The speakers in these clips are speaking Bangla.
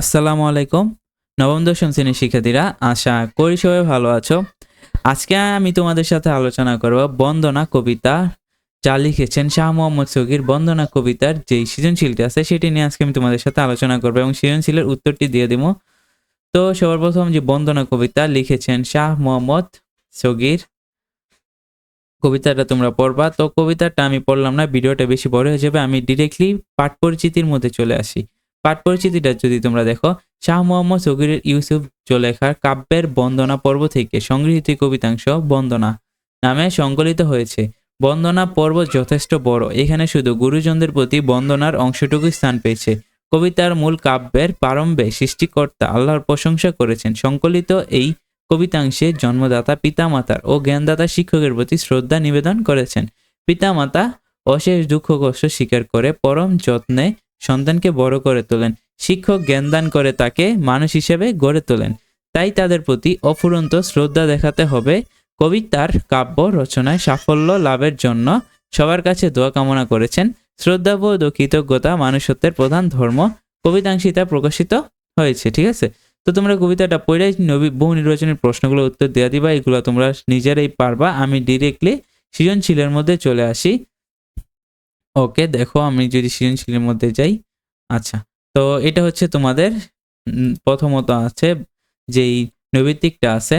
আসসালামু আলাইকুম। নবম, দশম শ্রেণির শিক্ষার্থীরা, আশা করি সবাই ভালো আছো। আজকে আমি তোমাদের সাথে আলোচনা করব বন্দনা কবিতা, যা লিখেছেন শাহ মোহাম্মদ সগির। বন্দনা কবিতার যেই সৃজনশীলটি আছে, সেটি নিয়ে আজকে আমি তোমাদের সাথে আলোচনা করব এবং সৃজনশীলের উত্তরটি দিয়ে দিব। তো সবার প্রথম যে বন্দনা কবিতা লিখেছেন শাহ মোহাম্মদ সগির, কবিতাটা তোমরা পড়বা। তো কবিতাটা আমি পড়লাম না, ভিডিওটা বেশি বড় হয়ে যাবে, আমি ডিরেক্টলি পাঠ পরিচিতির মধ্যে চলে আসি। পাঠ পরিচিতিটা যদি তোমরা দেখো, শাহ মোহাম্মদ সগিরের ইউসুফ জোলেখার কাব্যের বন্দনা পর্ব থেকে সংগৃহীত কবিতাংশ বন্দনা নামে সংকলিত হয়েছে। বন্দনা পর্ব যথেষ্ট বড়। এখানে শুধু গুরুজনদের প্রতি বন্দনার অংশটুকু স্থান পেয়েছে। কবিতার মূল কাব্যের প্রারম্ভে সৃষ্টিকর্তা আল্লাহর প্রশংসা করেছেন। সংকলিত এই কবিতাংশে জন্মদাতা পিতামাতার ও জ্ঞানদাতা শিক্ষকের প্রতি শ্রদ্ধা নিবেদন করেছেন। পিতামাতা অশেষ দুঃখ কষ্ট স্বীকার করে পরম যত্নে সন্তানকে বড় করে তোলেন, শিক্ষক জ্ঞানদান করে তাকে মানুষ হিসেবে গড়ে তোলেন। তাই তাদের প্রতি অফুরন্ত শ্রদ্ধা দেখাতে হবে। কবি তার কাব্য রচনায় সাফল্য লাভের জন্য সবার কাছে দোয়া কামনা করেছেন। শ্রদ্ধাবোধ ও কৃতজ্ঞতা মানুষত্বের প্রধান ধর্ম। কবিতাংশিতা প্রকাশিত হয়েছে, ঠিক আছে? তো তোমরা কবিতাটা পড়ে নবী বহু নির্বাচনের প্রশ্নগুলো উত্তর দেওয়া দিবা। এগুলো তোমরা নিজেরাই পারবা। আমি ডিরেক্টলি সৃজনশীলের মধ্যে চলে আসি। ওকে, দেখো আমি যদি সৃজনশীলের মধ্যে যাই আচ্ছা তো এটা হচ্ছে তোমাদের প্রথমত আছে যেই নৈবিত্তিকটা আছে,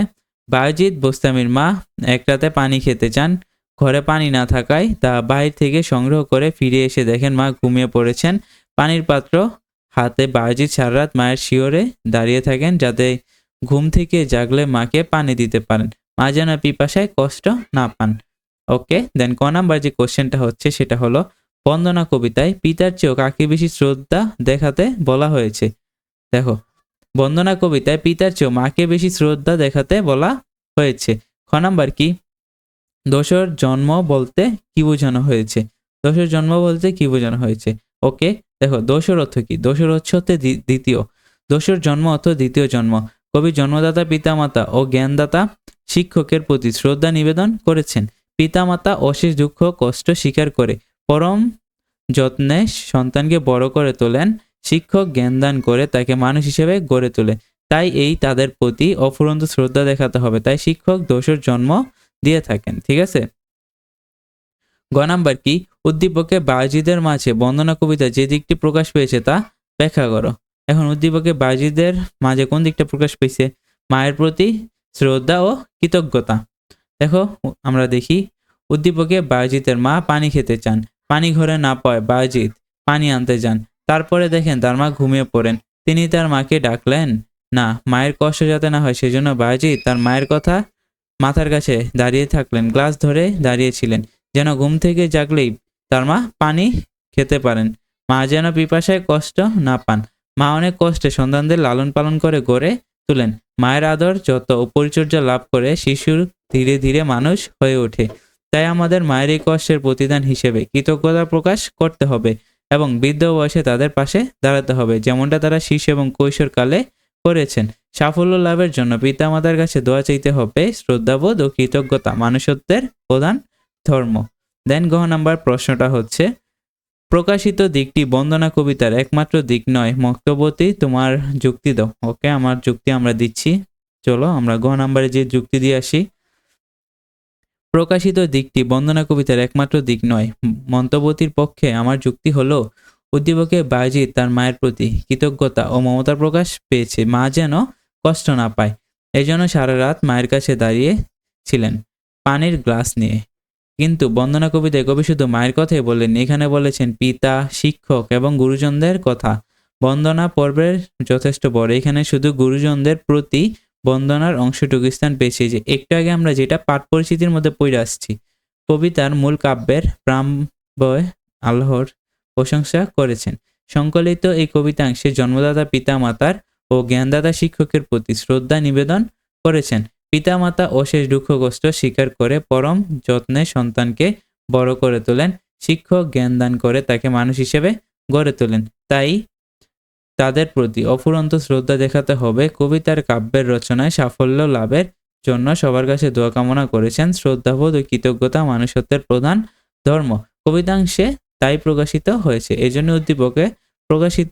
বায়জিৎ বোস্তামির মা একটাতে পানি খেতে চান, ঘরে পানি না থাকায় তা বাইরে থেকে সংগ্রহ করে ফিরে এসে দেখেন মা ঘুমিয়ে পড়েছেন, পানির পাত্র হাতে বায়জিৎ সারা রাত মায়ের শিওরে দাঁড়িয়ে থাকেন যাতে ঘুম থেকে জাগলে মাকে পানি দিতে পারেন, মা যেন পিপাসায় কষ্ট না পান, ওকে, দেন ক নাম্বার যে কোশ্চেনটা হচ্ছে সেটা হলো বন্দনা কবিতায় পিতার চেয়েও কাকে বেশি শ্রদ্ধা দেখাতে বলা হয়েছে? দেখো, বন্দনা কবিতায় পিতার চেয়েও মাকে বেশি শ্রদ্ধা দেখাতে বলা হয়েছে। খ নাম্বার কি? দোসর জন্ম বলতে কি বোঝানো হয়েছে? দোসর জন্ম বলতে কি বোঝানো হয়েছে? ওকে, দেখো দোসর অর্থ কি? দোসর হচ্ছে হচ্ছে দ্বিতীয়। দোসর জন্ম অর্থ দ্বিতীয় জন্ম। কবি জন্মদাতা, পিতামাতা ও জ্ঞানদাতা শিক্ষকের প্রতি শ্রদ্ধা নিবেদন করেছেন। পিতামাতা অশেষ দুঃখ কষ্ট স্বীকার করে। পরম যত্নে সন্তানকে বড় করে তোলেন, শিক্ষক জ্ঞানদান করে তাকে মানুষ হিসেবে গড়ে তোলে। তাই এই তাদের প্রতি অফুরন্ত শ্রদ্ধা দেখাতে হবে। তাই শিক্ষক দোষের জন্ম দিয়ে থাকেন, ঠিক আছে? গ নাম্বার কি? উদ্দীপকে বাজিদের মাঝে বন্দনা কবিতা যে দিকটি প্রকাশ পেয়েছে তা ব্যাখ্যা করো। এখন উদ্দীপকে বাজিদের মাঝে কোন দিকটা প্রকাশ পেয়েছে? মায়ের প্রতি শ্রদ্ধা ও কৃতজ্ঞতা। দেখো, আমরা দেখি, উদ্দীপকে বাজিতের মা পানি খেতে চান। পানি ঘরে না পায় বাজিত পানি আনতে যান। তারপরে দেখেন তার মা ঘুমিয়ে পড়েন। তিনি তার মাকে ডাকলেন, না, মায়ের কষ্ট যাতে না হয় সেজন্য বাজিত। তার মায়ের কথা মাথার কাছে দাঁড়িয়ে থাকলেন, গ্লাস ধরে দাঁড়িয়েছিলেন, যেন ঘুম থেকে জাগলেই তার মা পানি খেতে পারেন। মা যেন পিপাসায় কষ্ট না পান। মা অনেক কষ্টে সন্তানদের লালন পালন করে গড়ে তুলেন। মায়ের আদর যত পরিচর্যা লাভ করে শিশুর ধীরে ধীরে মানুষ হয়ে ওঠে। তাই আমাদের মায়ের এই কষ্টের প্রতিদান হিসেবে কৃতজ্ঞতা প্রকাশ করতে হবে এবং বৃদ্ধ বয়সে তাদের পাশে দাঁড়াতে হবে, যেমনটা তারা শিশু এবং কৈশোরকালে করেছেন। সাফল্য লাভের জন্য পিতামাতার কাছে দোয়া চাইতে হবে, শ্রদ্ধাবোধ ও কৃতজ্ঞতা মানুষত্বের প্রধান ধর্ম। দেন গহ নাম্বার প্রশ্নটা হচ্ছে, প্রকাশিত দিকটি বন্দনা কবিতার একমাত্র দিক নয় মক্তবতী তোমার যুক্তি দাও। ওকে, আমার যুক্তি আমরা দিচ্ছি। চলো আমরা গহ নাম্বারে যে যুক্তি দিয়ে আসি প্রকাশিত দিকটি বন্দনা কবিতার একমাত্র দিক নয়। মন্তবতীর পক্ষে আমার যুক্তি হলো উদ্দীপকে বাজিত তার মায়ের প্রতি কৃতজ্ঞতা ও মমতা প্রকাশ পেয়েছে। মা যেন কষ্ট না পায়, এজন্য সারা রাত মায়ের কাছে দাঁড়িয়ে ছিলেন পানির গ্লাস নিয়ে। কিন্তু বন্দনা কবিতায় কবি শুধু মায়ের কথাই বললেন এখানে বলেছেন পিতা, শিক্ষক এবং গুরুজনদের কথা। বন্দনা পর্বের যথেষ্ট বড়, এখানে শুধু গুরুজনদের প্রতি বন্দনার অংশটুকু স্থান পেয়েছে যে, একটু আগে আমরা যেটা পাঠ পরিচিতির মধ্যে পড়ে আসছি, কবিতার মূল কাব্যের প্রাম্বয় আল্লাহর প্রশংসা করেছেন। সংকলিত এই কবিতাংশে জন্মদাতা পিতামাতার ও জ্ঞানদাতা শিক্ষকের প্রতি শ্রদ্ধা নিবেদন করেছেন। পিতামাতা অশেষ দুঃখ, কষ্ট স্বীকার করে পরম যত্নে সন্তানকে বড় করে তোলেন, শিক্ষক জ্ঞান দান করে তাকে মানুষ হিসেবে গড়ে তোলেন। তাই তাদের প্রতি অফুরন্ত শ্রদ্ধা দেখাতে হবে। কবিতার কাব্যের রচনায় সাফল্য লাভের জন্য সবার কাছে দোয়া কামনা করেছেন। শ্রদ্ধাবোধ ও কৃতজ্ঞতা মানুষত্বের প্রধান ধর্ম। কবিতাংশে তাই প্রকাশিত হয়েছে। এজন্য উদ্দীপকে প্রকাশিত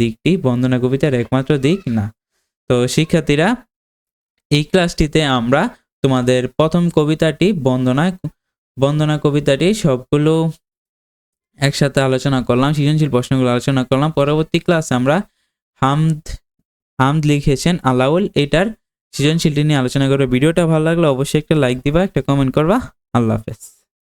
দিকটি বন্দনা কবিতার একমাত্র দিক না। তো শিক্ষার্থীরা, এই ক্লাসটিতে আমরা তোমাদের প্রথম কবিতাটি বন্দনা বন্দনা কবিতাটি সবগুলো একসাথে আলোচনা করলাম, সৃজনশীল প্রশ্নগুলো আলোচনা করলাম। পরবর্তী ক্লাসে আমরা হামদ হামদ লিখেছেন আলাউল এটার সৃজনশীলটি নিয়ে আলোচনা করব। ভিডিওটা ভালো লাগলে অবশ্যই একটা লাইক দিবা, একটা কমেন্ট করবা। আল্লাহ হাফেজ।